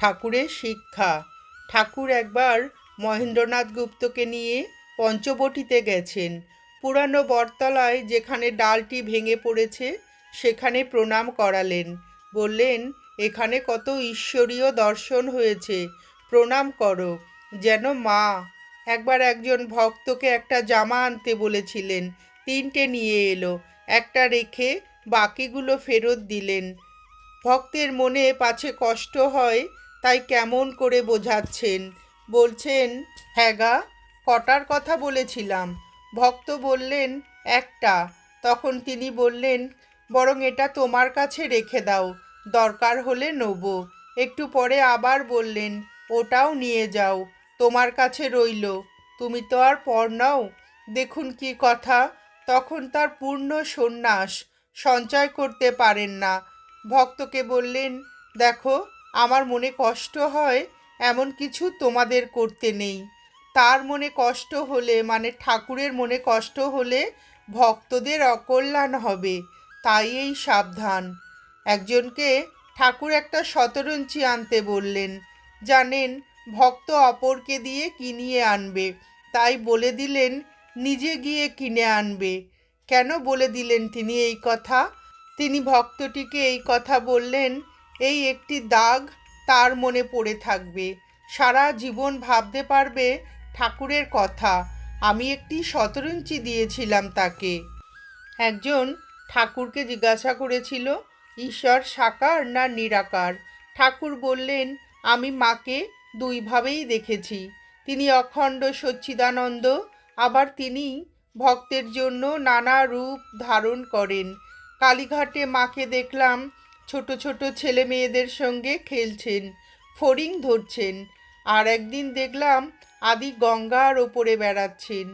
ঠাকুরের শিক্ষা। ঠাকুর একবার মহেন্দ্রনাথ গুপ্তকে নিয়ে পঞ্চবটিতে গেছেন। পুরানো বটতলায় যেখানে ডালটি ভেঙে পড়েছে, সেখানে প্রণাম করালেন। বললেন, এখানে কত ঈশ্বরীয় দর্শন হয়েছে। প্রণাম করো। যেন মা, একবার একজন ভক্তকে একটা জামা আনতে বলেছিলেন, তিনটে নিয়ে এলো, একটা রেখে বাকিগুলো ফেরত দিলেন। ভক্তের মনে পাছে কষ্ট হয় তাই কেমন করে বোঝাচ্ছেন? বলছেন হ্যাঁ গা, কটার কথা বলেছিলাম। ভক্ত বললেন, একটা। তখন তিনি বললেন, বরং এটা তোমার কাছে রেখে দাও, দরকার হলে নেব। একটু পরে আবার বললেন, ওটাও নিয়ে যাও, তোমার কাছে রইল। তুমি তো আর পর নাও। দেখুন কি কথা। তখন তার পূর্ণ সন্ন্যাস সঞ্চয় করতে পারেন না। ভক্তকে বললেন, দেখো আমার মনে কষ্ট হয়, এমন কিছু তোমাদের করতে নেই। তার মনে কষ্ট হলে মানে ঠাকুরের মনে কষ্ট হলে ভক্তদের অকল্যাণ হবে, তাই এই সাবধান। একজনকে ঠাকুর একটা শতরঞ্চি আনতে বললেন, জানেন, ভক্ত অপরকে দিয়ে কিনিয়ে আনবে, তাই বলে দিলেন, নিজে গিয়ে কিনে আনবে। কেন বলে দিলেন তিনি এই কথা? তিনি ভক্তটিকে এই কথা বললেন এই একটি দাগ তার মনে পড়ে থাকবে। সারা জীবন ভাবতে পারবে ঠাকুরের কথা। আমি একটি শতরঞ্চি দিয়েছিলাম তাকে। একজন ঠাকুরকে জিজ্ঞাসা করেছিল, ঈশ্বর সাকার না নিরাকার? ঠাকুর বললেন, আমি মাকে দুইভাবেই দেখেছি। তিনি অখণ্ড সচ্চিদানন্দ, আবার তিনি ভক্তের জন্য নানা রূপ ধারণ করেন। কালীঘাটে মাকে দেখলাম ছোট ছোট ছেলে মেয়েদের সঙ্গে খেলছেন, ফড়িং ধরছেন, আর একদিন দেখলাম আদি গঙ্গার ওপরে বেড়াচ্ছেন,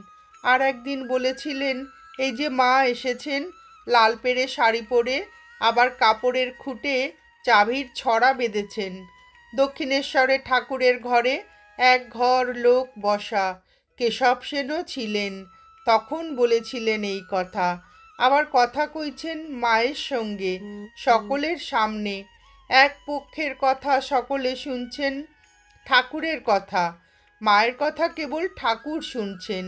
আর একদিন বলেছিলেন, এই যে মা এসেছেন, লাল পেড়ে শাড়ি পরে, আবার কাপড়ের খুঁটে চাবির ছড়া বেঁধেছেন, দক্ষিণেশ্বরে ঠাকুরের ঘরে এক ঘর লোক বসা, কেশব সেনও ছিলেন, তখন বলেছিলেন এই কথা। আবার কথা কইছেন মায়ের সঙ্গে সকলের সামনে। এক পক্ষের কথা সকলে শুনছেন ঠাকুরের কথা। মায়ের কথা কেবল ঠাকুর শুনছেন।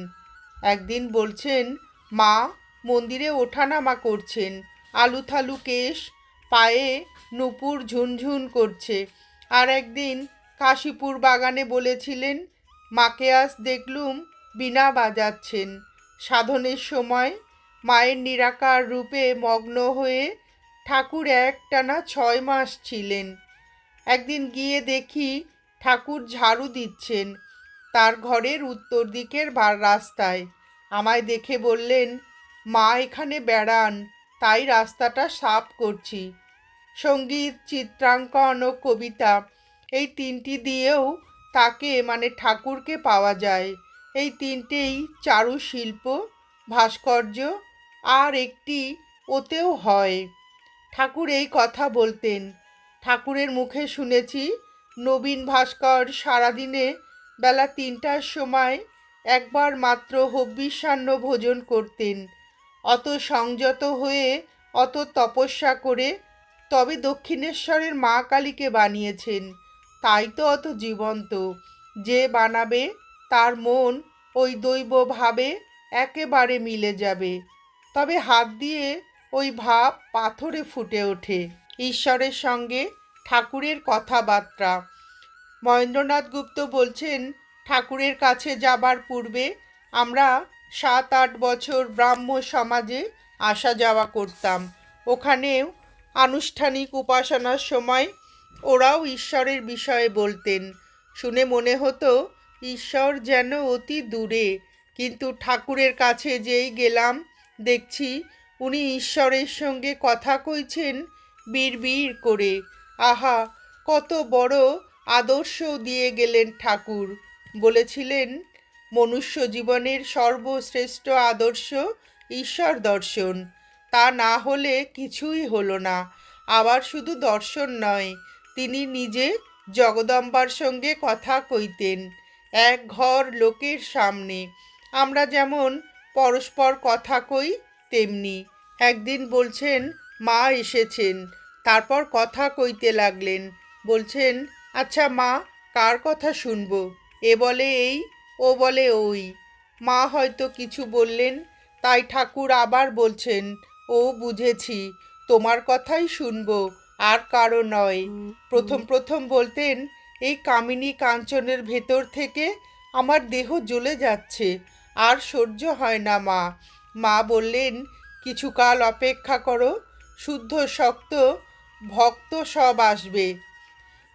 একদিন বলছেন মা মন্দিরে ওঠানামা করছেন। আলু থালু কেশ পায়ে নুপুর ঝুনঝুন করছে। আর একদিন কাশীপুর বাগানে বলেছিলেন মাকে আজ দেখলুম বিনা বাজাচ্ছেন। সাধনের সময় মায়ের নিরাকার রূপে মগ্ন হয়ে ঠাকুর একটানা ছয় মাস ছিলেন। একদিন গিয়ে দেখি ঠাকুর ঝাড়ু দিচ্ছেন। তার ঘরের উত্তর দিকের বার রাস্তায়। আমায় দেখে বললেন, মা এখানে বেড়ান, তাই রাস্তাটা সাফ করছি। সংগীত, চিত্রাঙ্কন ও কবিতা, এই তিনটি দিয়েও তাকে মানে ঠাকুরকে পাওয়া যায়। এই তিনটেই চারুশিল্প, ভাস্কর্য আর একটি ওতেও হয়। ঠাকুর এই কথা বলতেন। ঠাকুরের মুখে শুনেছি, নবীন ভাস্কর সারাদিনে বেলা তিনটার সময় একবার মাত্র হব্বিষান্ন ভোজন করতেন। অত সংযত হয়ে, অত তপস্যা করে তবে দক্ষিণেশ্বরের মা কালীকে বানিয়েছেন। তাই তো অত জীবন্ত। যে বানাবে, তার মন ওই দৈব ভাবে একেবারে মিলে যাবে। তবে হাত দিয়ে ওই ভাব পাথরে ফুটে ওঠে। ঈশ্বরের সঙ্গে ঠাকুরের কথাবার্তা। মহেন্দ্রনাথ গুপ্ত বলছেন, ঠাকুরের কাছে যাবার পূর্বে আমরা সাত আট বছর ব্রাহ্ম সমাজে আসা যাওয়া করতাম। ওখানেও আনুষ্ঠানিক উপাসনার সময় ওরাও ঈশ্বরের বিষয়ে বলতেন। শুনে মনে হতো, ঈশ্বর যেন অতি দূরে, কিন্তু ঠাকুরের কাছে যেই গেলাম দেখছি উনি ঈশ্বরের সঙ্গে কথা কইছেন বীর করে। আহা, কত বড় আদর্শ দিয়ে গেলেন ঠাকুর। বলেছিলেন, মনুষ্য জীবনের সর্বশ্রেষ্ঠ আদর্শ ঈশ্বর দর্শন। তা না হলে কিছুই হলো না। আবার শুধু দর্শন নয়, তিনি নিজে জগদম্বার সঙ্গে কথা কইতেন। এক ঘর লোকের সামনে। আমরা যেমন পরস্পর কথা কই তেমনি। একদিন বলছেন, মা এসেছেন। তারপর কথা কইতে লাগলেন। বলছেন আচ্ছা মা, কার কথা শুনব? এ বলে এই, ও বলে ওই। মা হয়তো কিছু বললেন, তাই ঠাকুর আবার বলছেন, ও বুঝেছি, তোমার কথাই শুনব, আর কারও নয়। প্রথম প্রথম বলতেন, এই কামিনী কাঞ্চনের ভেতর থেকে আমার দেহ জ্বলে যাচ্ছে। আর সহ্য হয় না, মা। মা বললেন কিছুকাল অপেক্ষা করো, শুদ্ধ শক্ত, ভক্ত সব আসবে।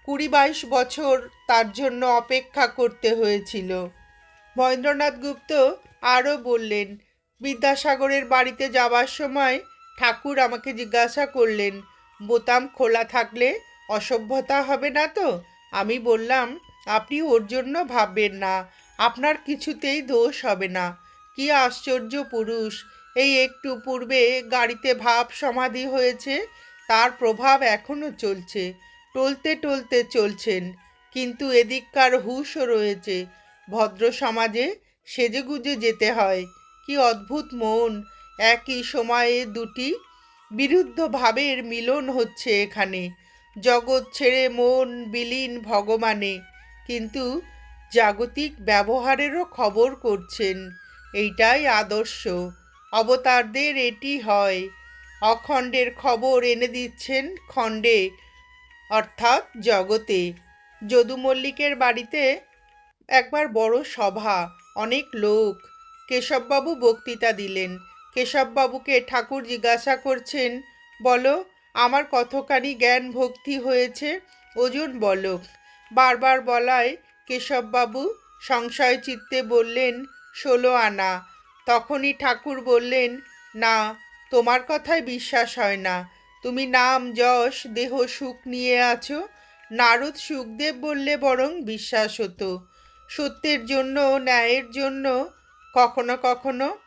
কুড়ি বাইশ বছর তার জন্য অপেক্ষা করতে হয়েছিল। মহেন্দ্রনাথ গুপ্ত আরও বললেন, বিদ্যাসাগরের বাড়িতে যাওয়ার সময় ঠাকুর আমাকে জিজ্ঞাসা করলেন, বোতাম খোলা থাকলে অসভ্যতা হবে না তো? আমি বললাম, আপনি ওর জন্য ভাববেন না। আপনার কিছুতেই দোষ হবে না। কি আশ্চর্য পুরুষ, এই একটু পূর্বে গাড়িতে ভাব সমাধি হয়েছে, তার প্রভাব এখনও চলছে, টলতে টলতে চলছেন, কিন্তু এদিককার হুশও রয়েছে। ভদ্র সমাজে সেজেগুজে যেতে হয়, কি অদ্ভুত মন, একই সময়ে দুটি বিরুদ্ধ ভাবের মিলন হচ্ছে এখানে, জগৎ ছেড়ে মন বিলীন ভগবানে, কিন্তু জাগতিক ব্যবহারেরও খবর করছেন। এইটাই আদর্শ। অবতারদের এটি হয়। অখণ্ডের খবর এনে দিচ্ছেন খণ্ডে, অর্থাৎ জগতে। যদু মল্লিকের বাড়িতে একবার বড় সভা, অনেক লোক। কেশববাবু বক্তৃতা দিলেন। কেশববাবুকে ঠাকুর জিজ্ঞাসা করছেন, বলো, আমার কতখানি জ্ঞান ভক্তি হয়েছে? ওজন বলো। বারবার বলায় কেশববাবু সংশয় চিত্তে বললেন ষোলো আনা। তখনই ঠাকুর বললেন, না, তোমার কথায় বিশ্বাস হয় না। তুমি নাম, যশ, দেহ, সুখ নিয়ে আছো। নারদ সুখদেব বললে বরং বিশ্বাস হতো। সত্যের জন্য, ন্যায়ের জন্য কখনো কখনো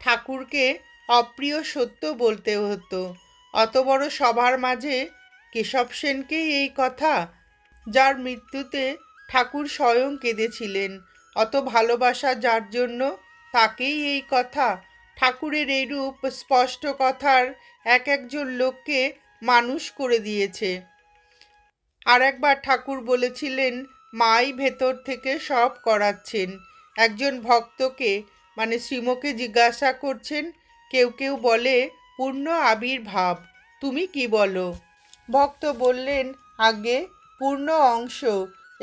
ঠাকুরকে অপ্রিয় সত্য বলতে হতো। অত বড় সভার মাঝে কেশব সেনকেই এই কথা, যার মৃত্যুতে ঠাকুর স্বয়ং কেঁদেছিলেন। অত ভালোবাসা যার জন্য তাকেই এই কথা, ঠাকুরের এইরূপ স্পষ্ট কথার এক একজন লোককে মানুষ করে দিয়েছে। আর একবার ঠাকুর বলেছিলেন, মাই ভেতর থেকে সব করাচ্ছেন। একজন ভক্তকে মানে শ্রীমকে জিজ্ঞাসা করছেন, কেউ কেউ বলে, পূর্ণ আবির্ভাব, তুমি কি বলো? ভক্ত বললেন আগে পূর্ণ অংশ।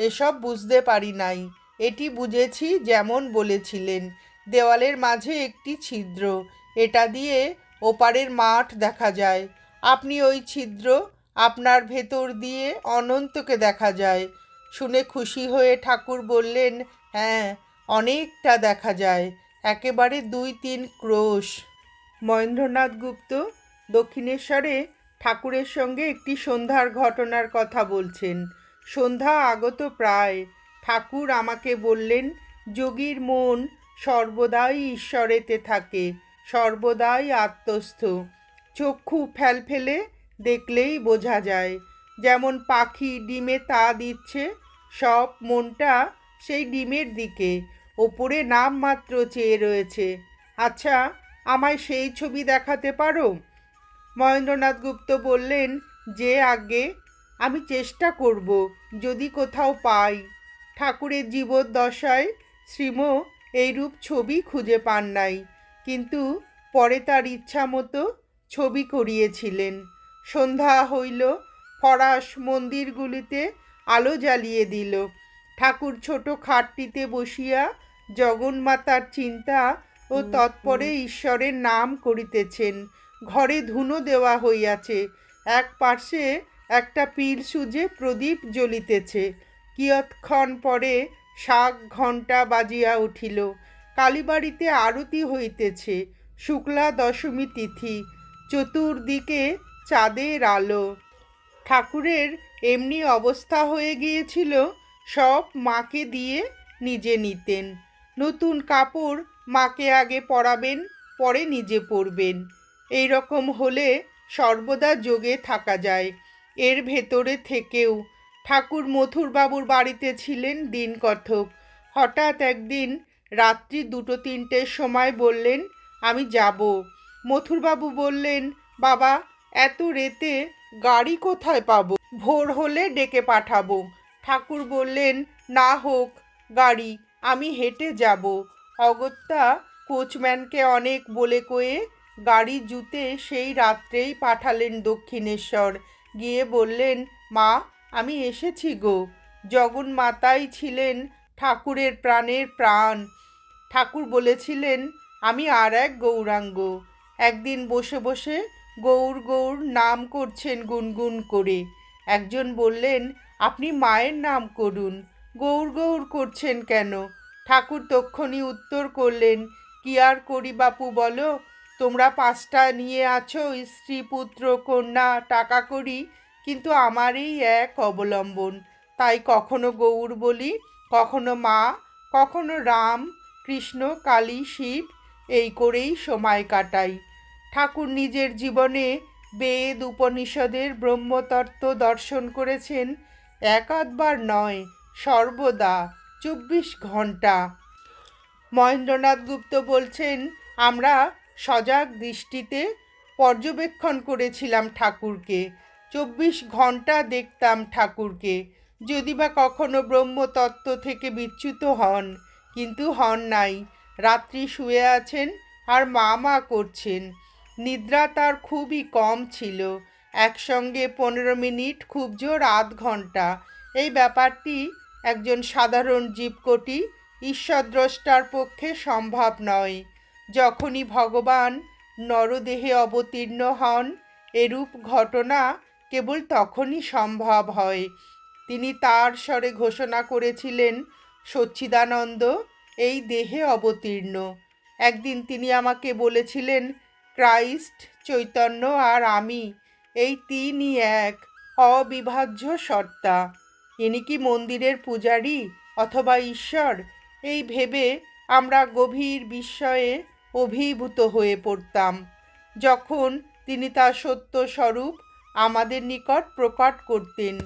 এসব বুঝতে পারি নাই। এটি বুঝেছি যেমন বলেছিলেন, দেওয়ালের মাঝে একটি ছিদ্র, এটা দিয়ে ওপারের মাঠ দেখা যায়। আপনি ওই ছিদ্র আপনার ভেতর দিয়ে অনন্তকে দেখা যায়। শুনে খুশি হয়ে ঠাকুর বললেন হ্যাঁ অনেকটা দেখা যায়। একেবারে দুই তিন ক্রোশ। মহেন্দ্রনাথ গুপ্ত দক্ষিণেশ্বরে ঠাকুরের সঙ্গে একটি সন্ধ্যার ঘটনার কথা বলছেন। সন্ধ্যা আগত প্রায়। ঠাকুর আমাকে বললেন, যোগীর মন সর্বদাই ঈশ্বরেতে থাকে, সর্বদাই আত্মস্থ। চক্ষু ফেলফেলে দেখলেই বোঝা যায়। যেমন পাখি ডিমে তা দিচ্ছে, সব মনটা সেই ডিমের দিকে। ওপরে নাম মাত্র চেয়ে রয়েছে। আচ্ছা আমায় সেই ছবি দেখাতে পারো? মহেন্দ্রনাথ গুপ্ত বললেন, যে আগে আমি চেষ্টা করব যদি কোথাও পাই। ঠাকুরের জীবদ্দশায় শ্রীম এইরূপ ছবি খুঁজে পান নাই কিন্তু পরে তার ইচ্ছা মতো ছবি করিয়েছিলেন। সন্ধ্যা হইল ফরাস মন্দিরগুলিতে আলো জ্বালিয়ে দিল। ঠাকুর ছোট খাটটিতে বসিয়া জগন্মাতার চিন্তা ও তৎপরে ঈশ্বরের নাম করিতেছেন। ঘরে ধুনো দেওয়া হইয়াছে। এক পার্শ্বে একটা পীর সুজে প্রদীপ জ্বলিতেছে। কিয়ৎক্ষণ পরে শাক ঘণ্টা বাজিয়া উঠিল। কালীবাড়িতে আরতি হইতেছে, শুক্লা দশমী তিথি, চতুর্দিকে চাঁদের আলো। ঠাকুরের এমনি অবস্থা হয়ে গিয়েছিল, সব মাকে দিয়ে নিজে নিতেন। নতুন কাপড় মাকে আগে পরাবেন, পরে নিজে পরবেন। এই রকম হলে সর্বদা যোগে থাকা যায়। এর ভেতরে থেকেও ঠাকুর মথুরবাবুর বাড়িতে ছিলেন দিন কথক হঠাৎ একদিন রাত্রি দুটো তিনটের সময় বললেন, আমি যাব। মথুরবাবু বললেন, বাবা, এত রেতে গাড়ি কোথায় পাবো? ভোর হলে ডেকে পাঠাবো। ঠাকুর বললেন, না হোক, গাড়ি, আমি হেঁটে যাব। অগত্যা কোচম্যানকে অনেক বলে কয়ে গাড়ি জুতে সেই রাত্রেই পাঠালেন দক্ষিণেশ্বর। গিয়ে বললেন, মা, আমি এসেছি গো। জগন মাতাই ছিলেন ঠাকুরের প্রাণের প্রাণ। ঠাকুর বলেছিলেন, আমি আর এক গৌরাঙ্গ। একদিন বসে বসে গৌর গৌর নাম করছেন গুনগুন করে। একজন বললেন, আপনি মায়ের নাম করুন। গৌর গৌর করছেন কেন? ঠাকুর তক্ষণি উত্তর করলেন, কি আর করি বাপু বলো? তোমরা পাঁচটা নিয়ে আছো, স্ত্রী, পুত্র, কন্যা, টাকা করি কিন্তু আমার এই এক অবলম্বন। তাই কখনো গৌর বলি, কখনো মা, কখনো রাম, কৃষ্ণ, কালী, শিব, এই করেই সময় কাটাই। ঠাকুর নিজের জীবনে বেদ, উপনিষদের ব্রহ্মতত্ত্ব দর্শন করেছেন এক আধবার নয়, সর্বদা চব্বিশ ঘণ্টা মহেন্দ্রনাথ গুপ্ত বলছেন, আমরা সজাগ দৃষ্টিতে পর্যবেক্ষণ করেছিলাম ঠাকুরকে। চব্বিশ ঘণ্টা দেখতাম ঠাকুরকে। যদি বা কখনো ব্রহ্মতত্ত্ব থেকে বিচ্যুত হন, কিন্তু হন নাই। রাত্রি শুয়ে আছেন আর মা মা করছেন। নিদ্রা তার খুবই কম ছিল। একসঙ্গে পনেরো মিনিট খুব জোর আধ ঘণ্টা এই ব্যাপারটি একজন সাধারণ জীবকোটি ঈশ্বরদ্রষ্টার পক্ষে সম্ভব নয়। যখনই ভগবান নরদেহে অবতীর্ণ হন, এরূপ ঘটনা কেবল তখনই সম্ভব হয়। তিনি তার স্বরে ঘোষণা করেছিলেন, সচ্চিদানন্দ, এই দেহে অবতীর্ণ। একদিন তিনি আমাকে বলেছিলেন, ক্রাইস্ট, চৈতন্য আর আমি, এই তিনই এক, অবিভাজ্য সত্তা। ইনি কি মন্দিরের পূজারী অথবা ঈশ্বর? এই ভেবে আমরা গভীর বিস্ময়ে অভিভূত হয়ে পড়তাম। যখন তিনি তার সত্য স্বরূপ আমাদের নিকট প্রকট করতেন,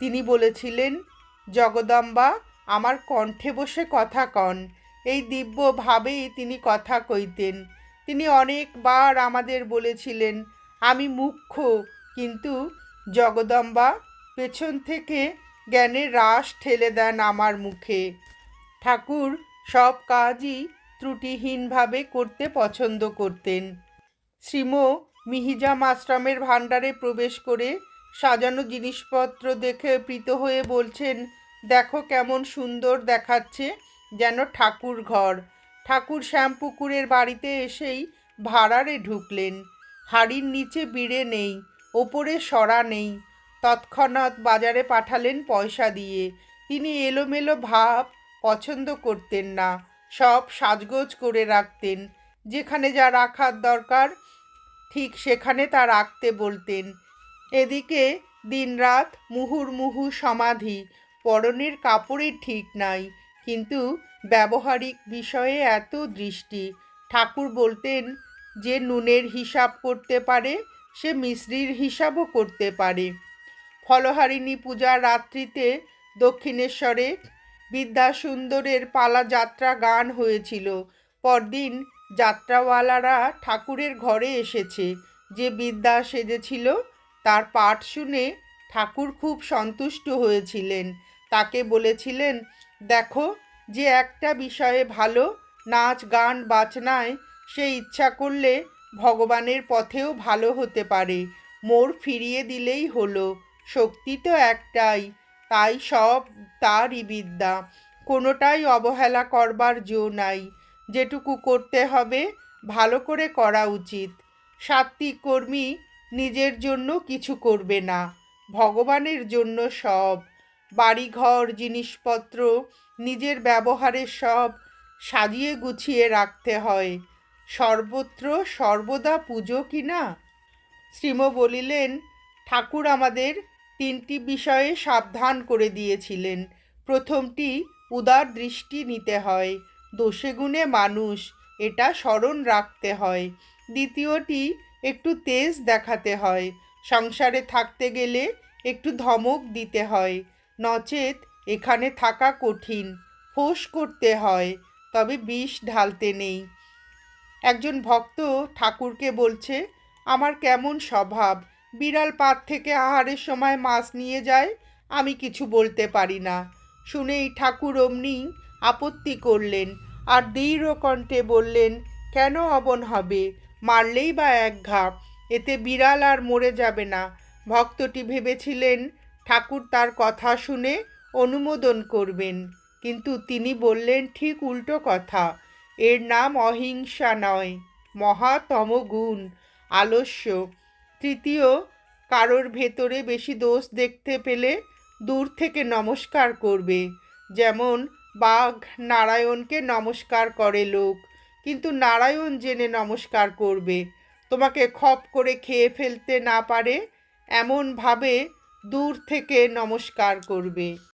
তিনি বলেছিলেন, জগদম্বা, আমার কণ্ঠে বসে কথা কন। এই দিব্যভাবেই তিনি কথা কইতেন। তিনি অনেকবার আমাদের বলেছিলেন, আমি মুখ্য কিন্তু জগদম্বা পেছন থেকে জ্ঞানের রাস ঠেলে দেন আমার মুখে। ঠাকুর, সব কাজই ত্রুটিহীনভাবে করতে পছন্দ করতেন। শ্রীম মিহিজাম আশ্রমের ভাণ্ডারে প্রবেশ করে সাজানো জিনিসপত্র দেখে প্রীত হয়ে বলছেন, দেখো কেমন সুন্দর দেখাচ্ছে যেন ঠাকুর ঘর। ঠাকুর শ্যামপুকুরের বাড়িতে এসেই ভাড়ারে ঢুকলেন। হাড়ির নিচে বিড়ে নেই, ওপরে সরা নেই। তৎক্ষণাৎ বাজারে পাঠালেন পয়সা দিয়ে। তিনি এলোমেলো ভাব পছন্দ করতেন না। সব সাজগোজ করে রাখতেন। যেখানে যা রাখার দরকার, ঠিক সেখানে তা রাখতে বলতেন। এদিকে দিনরাত মুহুর্মুহু সমাধি, পরনের কাপড়ের ঠিক নাই, কিন্তু ব্যবহারিক বিষয়ে এত দৃষ্টি। ঠাকুর বলতেন, যে নুনের হিসাব করতে পারে, সে মিশ্রির হিসাবও করতে পারে। ফলহারিণী পূজার রাত্রিতে দক্ষিণেশ্বরে বিদ্যাসুন্দরের পালা যাত্রা গান হয়েছিল। পরদিন যাত্রাওয়ালারা ঠাকুরের ঘরে এসেছে। যে বিদ্যা সেজেছিল, তার পাঠ শুনে ঠাকুর খুব সন্তুষ্ট হয়েছিলেন। তাকে বলেছিলেন, দেখো, যে একটা বিষয়ে ভালো নাচ, গান, বাজনায় সে ইচ্ছা করলে ভগবানের পথেও ভালো হতে পারে। মোর ফিরিয়ে দিলেই হলো। শক্তি তো একটাই। তাই সব তারই বিদ্যা। কোনোটাই অবহেলা করবার জো নাই। যেটুকু করতে হবে, ভালো করে করা উচিত। সাত্বিক কর্মী নিজের জন্য কিছু করবে না। ভগবানের জন্য সব। বাড়িঘর, জিনিসপত্র, নিজের ব্যবহারের সব সাজিয়ে গুছিয়ে রাখতে হয়। সর্বত্র সর্বদা পুজো কি না? শ্রীম বলিলেন, ঠাকুর আমাদের তিনটি বিষয়ে সাবধান করে দিয়েছিলেন। প্রথমটি, উদার দৃষ্টি নিতে হয়, দোষে গুণে মানুষ, এটা স্মরণ রাখতে হয়। দ্বিতীয়টি, একটু তেজ দেখাতে হয়, সংসারে থাকতে গেলে একটু ধমক দিতে হয়, নচেত এখানে থাকা কঠিন, ফোঁস করতে হয়, তবে বিষ ঢালতে নেই। একজন ভক্ত ঠাকুরকে বলছে, আমার কেমন স্বভাব বিড়াল পাত থেকে আহারের সময় মাছ নিয়ে যায়, আমি কিছু বলতে পারি না। শুনেই ঠাকুর অমনি আপত্তি করলেন, আর দৃঢ় কণ্ঠে বললেন, কেন অবন হবে? মারলেই বা এক ঘাপ এতে বিড়াল আর মরে যাবে না। ভক্তটি ভেবেছিলেন, ঠাকুর তার কথা শুনে অনুমোদন করবেন, কিন্তু তিনি বললেন, ঠিক উল্টো কথা। এর নাম অহিংসা নয় মহাতম গুণ আলস্য। তৃতীয়, কারোর ভেতরে বেশি দোষ দেখতে পেলে দূর থেকে নমস্কার করবে। যেমন, বাঘ নারায়ণকে নমস্কার করে লোক, কিন্তু নারায়ণ জেনে নমস্কার করবে। তোমাকে খপ করে খেয়ে ফেলতে না পারে, এমনভাবে দূর থেকে নমস্কার করবে।